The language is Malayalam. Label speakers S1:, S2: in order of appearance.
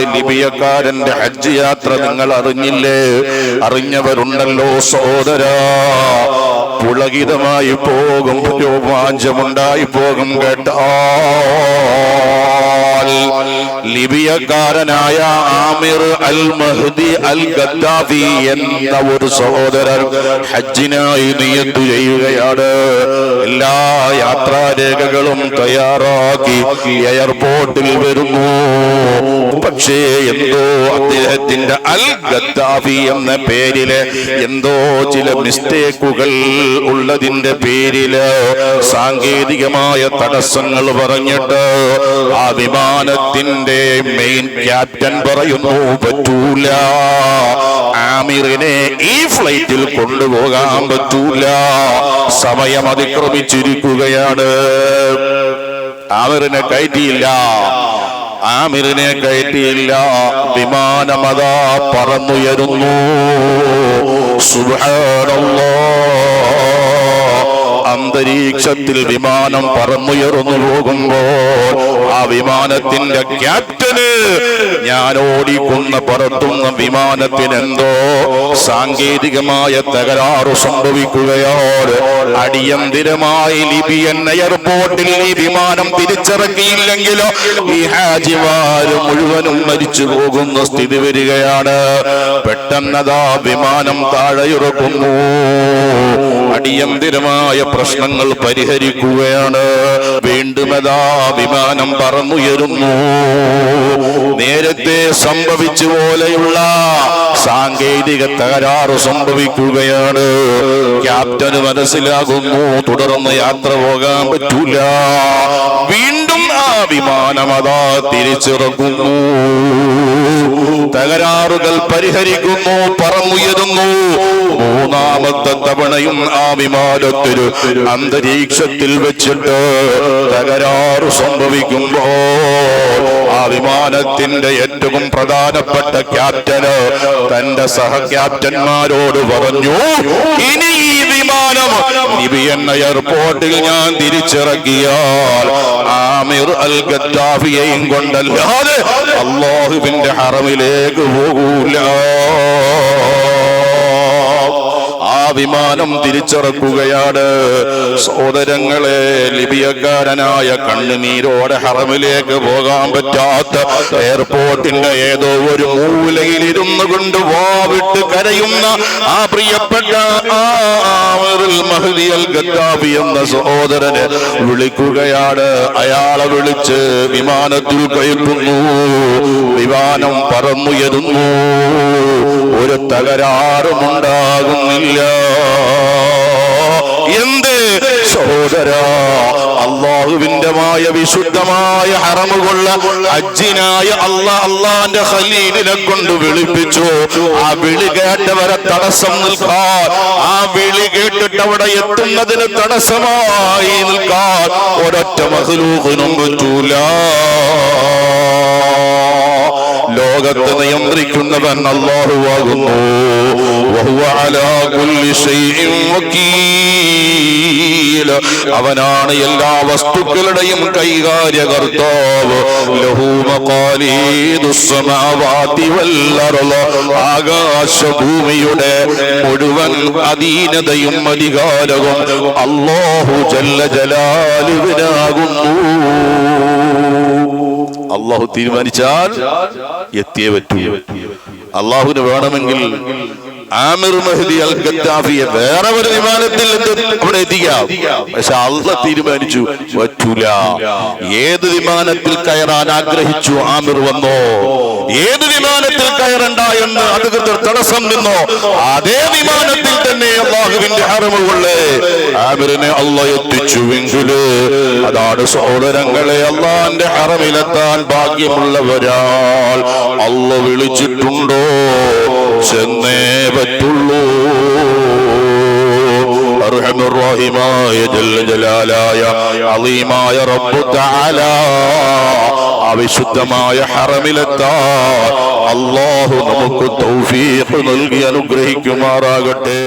S1: ഒരു ലിബിയക്കാരന്റെ ഹജ്ജ് യാത്ര നിങ്ങൾ അറിഞ്ഞില്ലേ? അറിഞ്ഞവരുണ്ടല്ലോ സഹോദരാ. പുളകിതമായി പോകും രോമാഞ്ചമുണ്ടായി പോകും കേട്ടോ ലിബിയക്കാരനായ Amir al Mahdi al Gaddafi എന്ന ഒരു സഹോദരൻ ഹജ്ജിനായി നിയത്തു ചെയ്യുകയാണ്. എല്ലാ യാത്രാരേഖകളും തയ്യാറാക്കി എയർപോർട്ടിൽ വരുന്നു. പക്ഷേ എന്തോ അദ്ദേഹത്തിന്റെ അൽ ഗദ്ദാഫി എന്ന പേരിൽ എന്തോ ചില മിസ്റ്റേക്കുകൾ ഉള്ളതിന്റെ പേരിൽ സാങ്കേതികമായ തടസ്സങ്ങൾ പറഞ്ഞിട്ട് ആ വിമാനത്തിന്റെ മെയിൻ ക്യാപ്റ്റൻ പറയുന്നു പറ്റൂല. ആമിറിനെ ഈ ഫ്ലൈറ്റിൽ കൊണ്ടുപോകാൻ പറ്റൂല. സമയം അതിക്രമിച്ചിരിക്കുകയാണ്. ആമിറിനെ കയറ്റിയില്ല. ആമിറിനെ കയറ്റിയില്ല. വിമാനമതാ പറന്നുയരുന്നു. സുബ്ഹാനല്ലാഹ്. അന്തരീക്ഷത്തിൽ വിമാനം പറന്നുയർന്നു പോകുമ്പോൾ ആ വിമാനത്തിന്റെ ക്യാപ്റ്റന് ഞാൻ ഓടിക്കുന്ന പറത്തുന്ന വിമാനത്തിന് എന്തോ സാങ്കേതികമായ തകരാറ് സംഭവിക്കുകയാണ്. അടിയന്തിരമായി ലിബിയൻ എയർപോർട്ടിൽ ഈ വിമാനം തിരിച്ചിറക്കിയില്ലെങ്കിലോ ഈ ഹാജിമാര് മുഴുവനും മരിച്ചു പോകുന്ന സ്ഥിതി വരികയാണ്. പെട്ടെന്നതാ വിമാനം താഴെയിറക്കുന്നു. അടിയന്തിരമായ പ്രശ്നങ്ങൾ പരിഹരിക്കുകയാണ്. വീണ്ടും അതാ വിമാനം പറന്നുയരുന്നു. നേരത്തെ സംഭവിച്ചു പോലെയുള്ള സാങ്കേതിക തകരാറ് സംഭവിക്കുകയാണ്. ക്യാപ്റ്റന് മനസ്സിലാകുന്നു തുടർന്ന് യാത്ര പോകാൻ പറ്റൂല. വീണ്ടും ആ വിമാനം അതാ തിരിച്ചിറക്കുന്നു. തകരാറുകൾ പരിഹരിക്കുന്നു പറമുയരുന്നു. മൂന്നാമത്തെ തവണയും ആ വിമാനത്തിൽ അന്തരീക്ഷത്തിൽ വെച്ചിട്ട് തകരാറ് സംഭവിക്കുമ്പോ ആ വിമാനത്തിന്റെ ഏറ്റവും പ്രധാനപ്പെട്ട ക്യാപ്റ്റന് തന്റെ സഹ ക്യാപ്റ്റന്മാരോട് പറഞ്ഞു ഇനി ഈ നിബി എന്ന എയർപോർട്ടിൽ ഞാൻ തിരിച്ചിറങ്ങിയാൽ ആമിർ അൽ ഗദ്ദാഫിയെയും കൊണ്ടല്ലാതെ അള്ളാഹുവിന്റെ ഹറമിലേക്ക് പോകൂല. വിമാനം തിരിച്ചിറക്കുകയാണ്. സോദരങ്ങളെ ലിബിയക്കാരനായ കണ്ണുനീരോടെ ഹറമിലേക്ക് പോകാൻ പറ്റാത്ത എയർപോർട്ടിന്റെ ഏതോ ഒരു മൂലയിൽ ഇരുന്നു കൊണ്ട് വാവിട്ട് കരയുന്ന ആ പ്രിയപ്പെട്ട ആ ആമിറുൽ മഹ്ദി അൽ ഗദ്ദാഫി എന്ന സഹോദരനെ വിളിക്കുകയാണ്. അയാളെ വിളിച്ച് വിമാനത്തിൽ കയറ്റുന്നു. വിമാനം പറന്നുയരുന്നു. തകരാറുമുണ്ടാകുന്നില്ല. എന്ത്? സഹോദര അള്ളാഹുവിന്റെ മായ വിശുദ്ധമായ ഹറമുകൊള്ള അജ്ജിനായ അള്ളാ അള്ളാന്റെ ഹലീലിനെ കൊണ്ട് വിളിപ്പിച്ചു. ആ വിളി കേട്ടവരെ തടസ്സം നിൽക്കാൻ ആ വിളി കേട്ടിട്ട് അവിടെ എത്തുന്നതിന് തടസ്സമായി നിൽക്കാൻ ഒരൊറ്റ മഹലൂഹിനും പറ്റൂല. ലോകത്തെ നിയന്ത്രിക്കുന്നവൻ അള്ളാഹുവാകുന്നു വഹുവ അലാ കുല്ലി ശൈഇൻ മുകീൽ അവനാണ് എല്ലാ വസ്തുക്കളുടെയും കൈകാര്യകർത്താവ്. ലഹു മഖാലീദുസ് സമാവാതി വൽ ആകാശ ആകാശഭൂമിയുടെ മുഴുവൻ അധീനതയും അധികാരവും അല്ലാഹു ജല്ല ജലാലുവിനാകുന്നു. അള്ളാഹു തീരുമാനിച്ചാൽ എത്തിയേ പറ്റൂ. അള്ളാഹുവിന് വേണമെങ്കിൽ ആമിർ മഹ്ദി അൽ ഗദ്ദാഫിയെ വേറെ ഒരു വിമാനത്തിൽ അവിടെ എത്തിക്കാം. പക്ഷെ അള്ള തീരുമാനിച്ചു പറ്റൂല. ഏത് വിമാനത്തിൽ കയറാൻ ആഗ്രഹിച്ചു ആമിർ വന്നോ? ഏത് കയറണ്ട എന്ന് അധികൃതർ തടസ്സം നിന്നോ? അതേ വിമാനത്തിൽ തന്നെ അള്ളാഹുവിന്റെ ഹറമുകളെ ആമിറിനെ അള്ള എത്തിച്ചുവെങ്കിൽ അതാണ് സഹോദരങ്ങളെ അള്ളാന്റെ ഹറമിലെത്താൻ ഭാഗ്യമുള്ളവരാൾ അള്ള വിളിച്ചിട്ടുണ്ടോ? ചെന്നേ പറ്റുള്ളൂ. ജല്ല ജലാലായ അലീമായ റബ്ബു തആല. അവിശുദ്ധമായ ഹറമിലെത്താ അള്ളാഹു നമുക്ക് തൗഫീഖ് നൽകി അനുഗ്രഹിക്കുമാറാകട്ടെ.